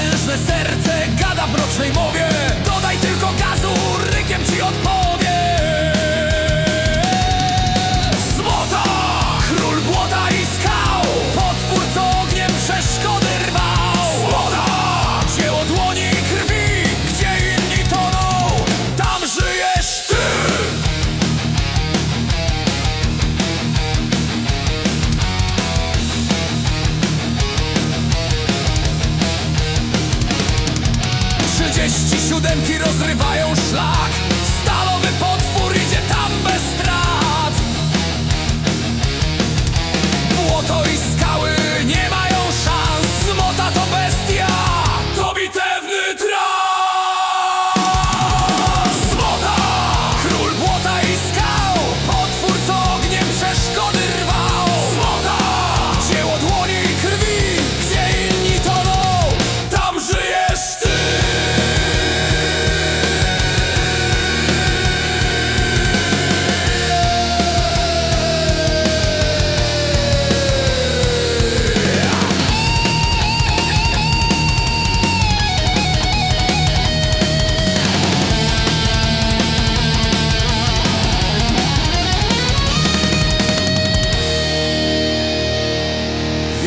Potężne serce gada w mrocznej mowie. Dodaj tylko gazu, rykiem ci odpowie Siódemki rozrywają szlak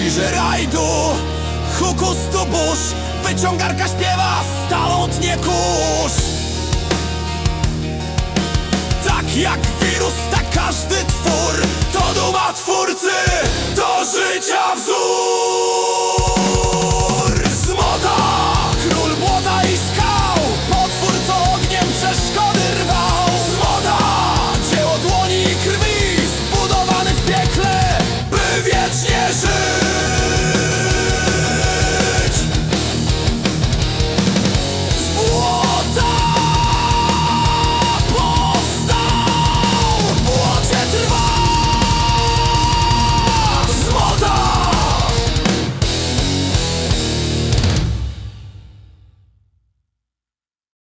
Wirze rajdu, hukus tu burz Wyciągarka śpiewa, stalą tnie kurz. Tak jak wirus, tak każdy twór To duma